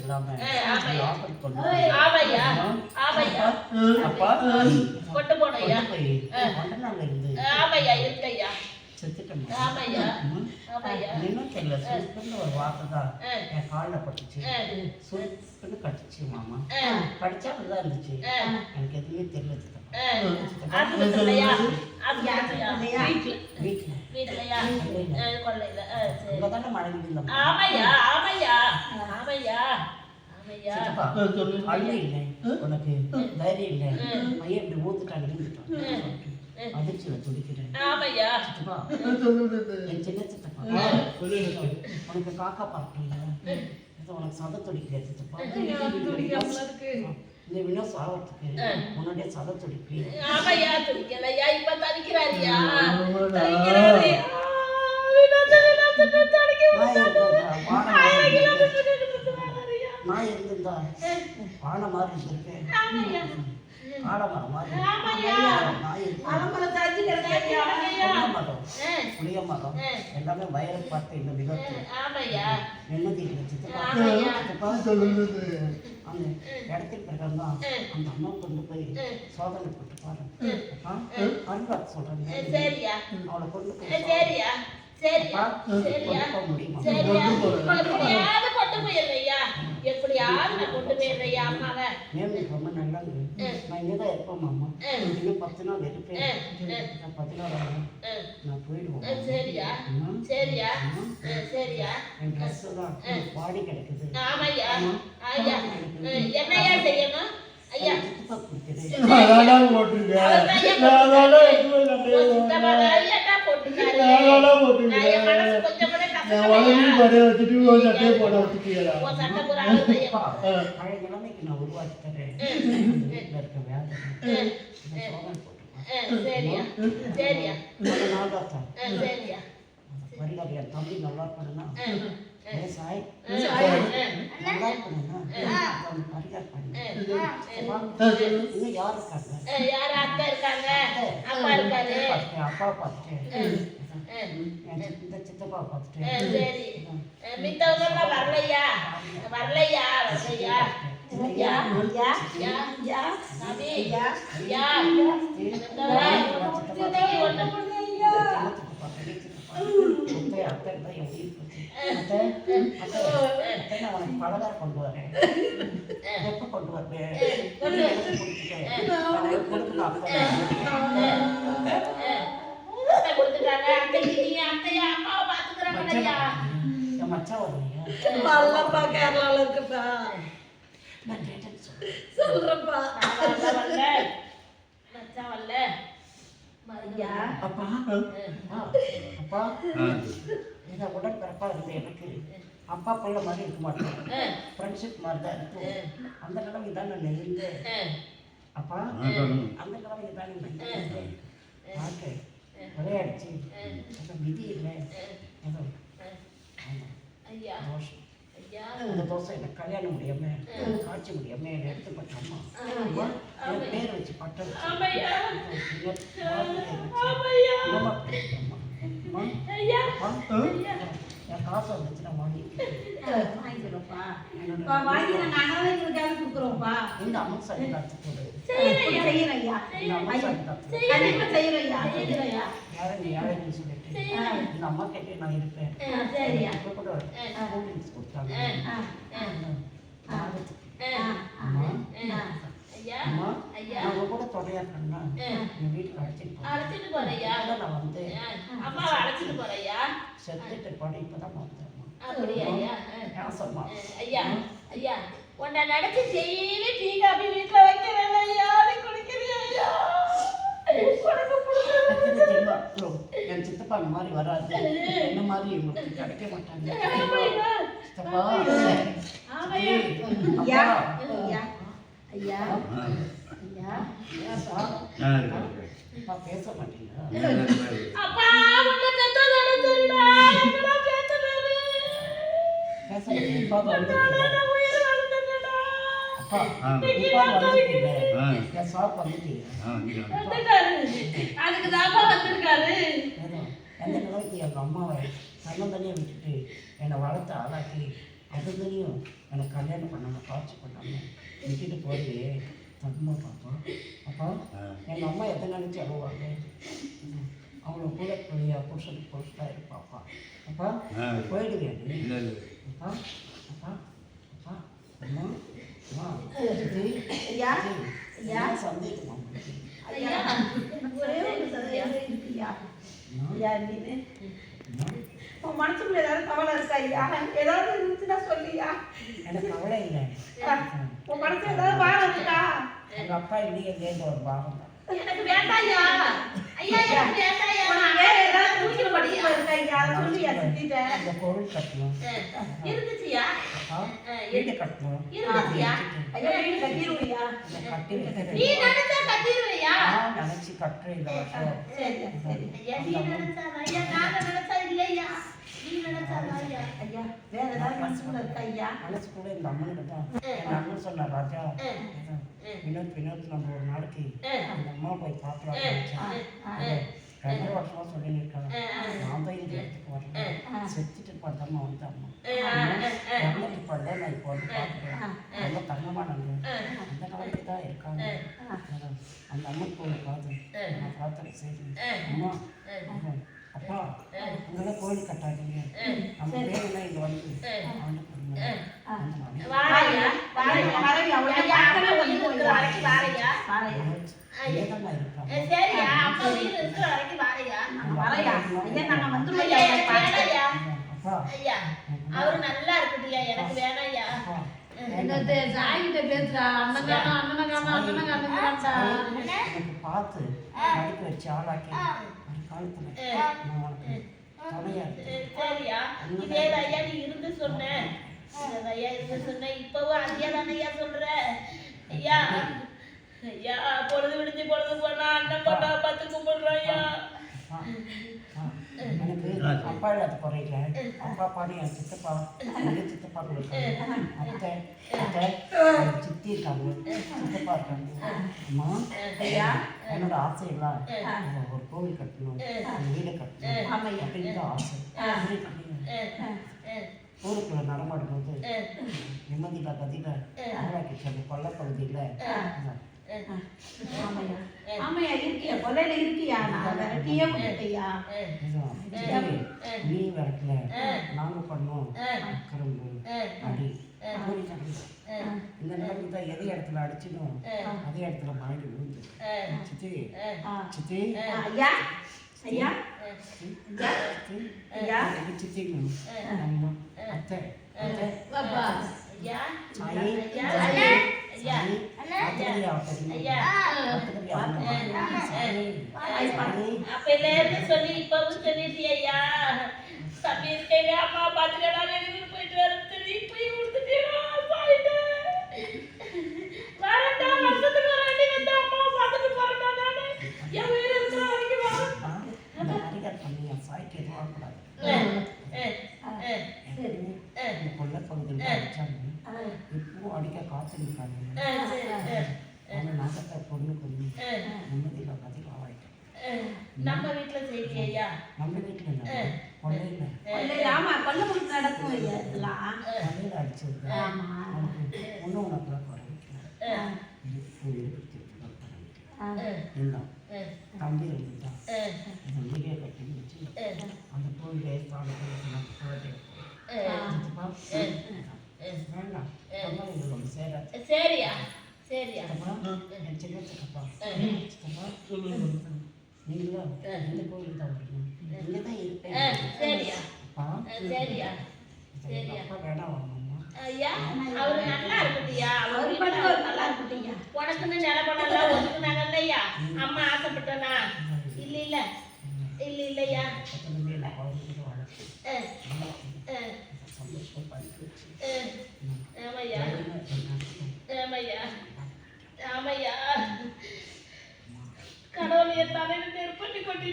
இல்லாம. ஆபத்து அப்பா. கொண்டு போனையா? கொண்டனால இருந்து. ஆமையா? இருக்கையா? ஒரு வார்த்தை தான். என் காலில் பட்டுச்சு. ஆ. சுருக்குன்னு கட்டுச்சு மாமா. கடிச்சா அப்படிதான் இருந்துச்சு. எனக்கு எதுவுமே தெரியல வீட்டுல. இங்க தானே மழை ஆமையா உனக்கு தைரியம் இல்லை பையன் இப்படி ஊத்துட்டான் விழுந்துட்டான் அதிர்ச்சியில துடிக்கிறேன் ஆமையா சித்தப்பா என் சின்ன சித்தப்பா உனக்கு காக்கா பார்க்கல உனக்கு சத துடிக்கிற சித்தப்பா இந்த வினோஸ் ஆகிறதுக்கு முன்னாடியே சத துடிக்கு ஆமையா துடிக்கலையா இப்ப தடிக்கிறாரியா நான் இருந்திருந்தா வானம் மாதிரி இருந்திருக்கேன் ஆடமரம் மாதிரி மரம் புளிய மரம் எல்லாமே வயலை பார்த்து இந்த விதத்து ஆமையா நிம்மதி அந்த இடத்துக்கு பிறகு தான் அந்த அம்மா கொண்டு போய் சோதனை போட்டு பாரு. அப்பா அன்பாக் சொல்றேன். சரியா. அவளை கொண்டு போய் சரியா. சரியா. சரியா. முடியுமா சரியா எப்படியாவது கொண்டு போயிடுறையா எப்படியாவது நான் கொண்டு போயிடுறையா அம்மாவை நேம் ரொம்ப நல்லது நான் இங்கே தான் இருப்பேன் மாமா இன்னும் பத்து நாள் இருப்பேன் நான் பத்து நாள் ஆகும் நான் போயிடுவோம். சரியா? சரியா? சரியா? என் ட்ரெஸ் தான் பாடி கிடக்குது. ஆமையா ஐயா ம், என்னய்யா செய்யணும்? ஐயா. போட்டிருக்கேன். போட்டிருக்கேன். என் மனசு கொஞ்சம் கூட என் கஷ்டப்படையா உடம்பு படைய வச்சுட்டு ஒரு சட்டையை போட வச்சுட்டீங்களா? சரியா. சரியா. சரியா. தம்பி நல்லா இருக்கணும்னா நல்லா பரிகார் பண்ணு. இன்னும் யார் இருக்காங்க? ம், யார் அத்தை இருக்காங்க. அப்பா இருக்காரு. அப்பா இந்த சித்தப்பா ம், சரி ம், மித்தவங்கெல்லாம் வரலையா வரலையா வரலையா ஐயா ஐயா ஐயா ஐயா சாமி ஐயா ஐயா பலகாரம் கொண்டு வரேன் எப்போ கொண்டு வரேன் அத்தை கொடுத்துட்டாங்க அத்தைக்கு நீ அத்தையா அம்மாவை பாத்துக்கிறாங்கய்யா மச்சான் வரலையா நல்லப்பா கேரளால இருக்குப்பா. சொல்றப்பா. அப்பா. ஆ, அப்பா இதை உடற்பிறப்பா இருந்த எனக்கு. அப்பா பிள்ளை மாதிரி இருக்க மாட்டேன். ஃப்ரெண்ட்ஷிப் மாதிரி தான் இருக்கும். அந்த நிலைமை தான் நான் இருந்தேன் அப்பா. அந்த நிலைமை தான் நான் வாழ்க்கை விளையாடுச்சு. விதி இல்லை ஏதோ ஆமா, ஐயா தோஷம் ஐயா தோசை எனக்கு கல்யாணம் முடியாம காட்சி முடியாம என்னை எடுத்து பட்டம்மா என் பேர் வச்சு பட்டம்? என் காசு வந்துச்சுன்னா வாங்கி வாங்கிக்கிறோம்ப்பா பா, வாங்கி நாங்க அனாதைகளுக்காக கொடுக்குறோம்ப்பா. இந்த அம்மா சாமி காத்து ஐயா. இந்த அம்மா சாமி காத்து போடு கண்டிப்பா செய்யறோம் ஐயா. செய்யறோம் ஐயா. யாரும் யாருன்னு இந்த அம்மா கிட்டே நான் இருப்பேன் ஆ, சரியா இப்போ கூட கூல்ட்ரிங்க்ஸ் கொடுத்தாங்க அம்மா அம்மா உங்க கூட தொடையா இருக்கேன்னா என் வீட்டுக்கு அழைச்சிட்டு அழைச்சிட்டு போறையா நான் வந்து அம்மாவை அழைச்சிட்டு போறையா செத்துட்டு படம் இப்பதான் வந்தேன் அப்படியா ஐயா ஐயா ஐயா உன்னை நினைச்சு டெய்லி டீ காபி வீட்டுல வைக்கிறேன் சித்தப்பா அந்த மாதிரி வராது. என்ன மாதிரி இவங்களுக்கு கிடைக்க மாட்டாங்க. சித்தப்பா ஐயா ஐயா ஐயா? அப்பா பேச மாட்டீங்களா? பேச மாட்டீங்க வந்துட்டீங்க? எந்த நிலைக்கு எங்கள் அம்மாவை தன்னந்தனியாக விட்டுட்டு என்னை வளர்த்து ஆளாக்கி அது தெரியும் எனக்கு கல்யாணம் பண்ணாமல் காட்சி பண்ணாமல் விட்டுட்டு போய் தகுமா பாப்பா. அப்பா எங்கள் அம்மா எத்தனை நினச்சி அழுவாங்க? ம். அவங்கள கூட பிள்ளையா புருஷனுக்கு புருஷனாக இருப்பாப்பா அப்பா போயிடுவேன் நீ. இல்லை இல்லை அப்பா அப்பா அப்பா அம்மா அம்மா. சந்தேகமா ஒரே ஒரு சந்தேகம் இருக்குய்யா ஐயா அம்மா, உன் மனசுக்குள்ள ஏதாவது கவலை இருக்கா ஐயா? ஏதாவது இருந்துச்சுன்னா சொல்லியா எனக்கு கவலை இல்லை. உன் மனசுல ஏதாவது பாரம் இருக்கா? எங்கள் அப்பா இல்லையே சேர்ந்து ஒரு தான் எனக்கு வேண்டாயா ஐயா. எனக்கு வேண்டாயா உனக்கு வேற ஏதாவது தூக்கில படிக்க இருக்கா ஐயா அதை சொல்லியா சித்திட்ட இந்த பொருள் கட்டணும். இருந்துச்சுயா வீடு கட்டணும். இருந்துச்சுயா ஐயா வீடு கட்டிடுவியா? நீ நினைச்சா கட்டிடுவையா? நான் நினச்சி கட்டுறேன் இந்த வருஷம். சரியா சரி. ஐயா நீ நினைச்சா ஐயா நாங்க நினைச்சா இல்லையா? நீ நினைச்சா ஐயா? ஐயா வேற ஏதாவது மனசுக்குள்ள இருக்கா ஐயா? மனசுக்குள்ள இந்த அம்மனுக்கு தான். என் அண்ணன் சொன்ன ராஜா இதான், வினோத் வினோத் நம்ம ஒரு நாளைக்கு அந்த அம்மா போய் பார்க்கலாம். ரெண்டு வருஷமா சொல்லி இருக்காங்க நான் தான் இந்த இடத்துக்கு செத்துட்டு பார்த்தம்மா வந்து அம்மா இறந்துட்டு பண்ணல நான் இப்போ வந்து பார்த்துக்கிறேன் ரொம்ப தங்கமானவங்க அந்த காலத்துக்கு தான் இருக்காங்க அந்த அம்மன் கோயில் பார்த்து நான் பார்த்தேன் சரி அம்மா அப்பா உங்களாம் கோயில் கட்டாதீங்க நம்ம பேரெல்லாம் இங்கே வந்து ஆண்டு கொடுங்க அந்த மாதிரி. வாழையா வாழையா வாழையா அவளை ஐயா பார்க்கவே அப்பா வந்து வீடு இருக்கிற வரைக்கும் வாழையா வாழையா ஏதாம்மா இருக்காங்க சரியா அப்பா வீடு இருக்கிற வரைக்கும் வாழையா ஐயா நாங்க வந்துருவோம் ஐயா ஐயா ஐயா. அவரு நல்லா இருக்கட்டும்யா எனக்கு வேணாயா அப்பா. என்னது சாய்கிட்ட பேசுறா? அண்ணன் அண்ணன் காணும் அண்ணன் பார்த்து படிக்க வச்சு ஆளாக்கி ஒரு காலத்துல சரியா இதே ஐயா நீ இருந்து சொன்ன. ஐயா இருந்து சொன்ன. இப்பவும் ஐயா தானே ஐயா சொல்ற. ஐயா. ஐயா பொழுது விடிஞ்சு பொழுது போனா அண்ணன் போட்டா பத்து கும்பிடுறோம் ஐயா அப்பா இல்லாத குறையில. அப்பா பாடி என் சித்தப்பா. எங்க சித்தப்பா இருக்காங்க அத்தை சித்தி இருக்காங்க. சித்தப்பா இருக்காங்க. அம்மா என்னோட ஆசை எல்லாம் ஒரு கோவில் கட்டணும். வீடு கட்டணும். தான் ஆசை. ஊருக்குள்ள நடமாடும் போது நிம்மதியில கதியில ஆளாக்கி சொல்லு கொல்லப்பகுதியில் ஆமாய்யா ஆமாய்யா இருக்கியா? கொல்லையில இருக்கியா? நான் விரட்டியே விட்டுட்டியா நீ வரல நாங்க பண்ணோம். கரும்பு அடி. இந்த நேரத்துக்கு தான் எதே இடத்துல அடிச்சிடும் அதே இடத்துல மாறி விழுந்து. சித்தி. சித்தி. ஐயா ஐயா சித்தி, ஐயா அம்மா அத்தை. அத்தை. ஐயா ஐயா. சாயி ஐயா சாயி ஆத்துக்கறி ஆத்துக்கறி ஐயா ஆத்துக்கறி ஆத்துக்கறி சாயி சாயி அப்பையில இருந்து சொல்லி இப்பவும் சொல்லிட்டியா ஐயா தம்பி இருக்கேங்க அம்மா பாத்துக்கடா வெளியூர் போயிட்டு வர சொல்லி இப்பயும் கொடுத்துட்டீங்களா சாயிட்டு வரண்டா வருஷத்துக்கு ஒரு வாட்டி வந்து அம்மா பார்த்துட்டு போறேன்டா நானு என் உயிர் இருக்கிற வரைக்கும் வரேன் ஆ, இந்த ஹரிகர் பண்ணி என் சாய்க்கு எதுவும் ஆகக்கூடாது எப்பவுமே இந்த கொல்லை பகுதியில் அடிச்சாங்க இப்பவும் அடிக்க காத்து நிற்காங்க அவங்க நகத்தை பொண்ணு பண்ணி நிம்மதியில் பதில் ஆவாயிட்டேன் நம்ம வீட்டுல ஐயா. நம்ம வீட்டில் இல்லை. கொள்ளையில். கொல்லையில ஆமா கொல்லை முடிச்சு நடக்கும் ஐயா இதெல்லாம். கொள்ளையில் அடிச்சிருக்கேன். ஆமா. உனக்கு இருக்கு இருக்கு இருந்தான் தம்பி இருந்துட்டான் இந்த வீடியோ கட்டி வச்சு அந்த கோயிலே சாமி வேண்டாம். ஒன்று சேராது. சரியா. சரியா. சின்ன சித்தப்பா. சித்தப்பா. நீங்களும் இந்த கோயில் தான் வரணும் இங்கே தான் இருப்பேன். சரியா. சரியா. அப்பா வேணாம் வாங்கம்மா. ஐயா அவரு நல்லா இருக்கட்டியா? அவர் பண்ண நல்லா இருக்கட்டும் உனக்குன்னு ஒதுக்குனாங்க இல்லையா? அம்மா ஆசைப்பட்டனா? இல்ல இல்ல. இல்ல இல்லையா. ஆமையா? ஆமையா? ஆமையா? கடவுள் என் தலையில நெருப்பட்டி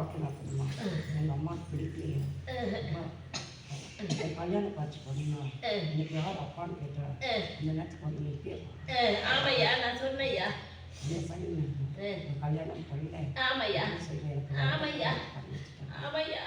வாழ்க்கை நடத்தணுமா எங்கள் அம்மா பிடிக்கலையே கல்யாணம் காட்சி பண்ணணும் எனக்கு யார் அப்பான்னு கேட்டா இந்த நேரத்துக்கு வந்து நிற்கிறேன் ஆமையா நான் சொன்னையா? கல்யாணம் பண்ணல. ஆமையா? எனக்கு. ஆமையா. ஆமையா?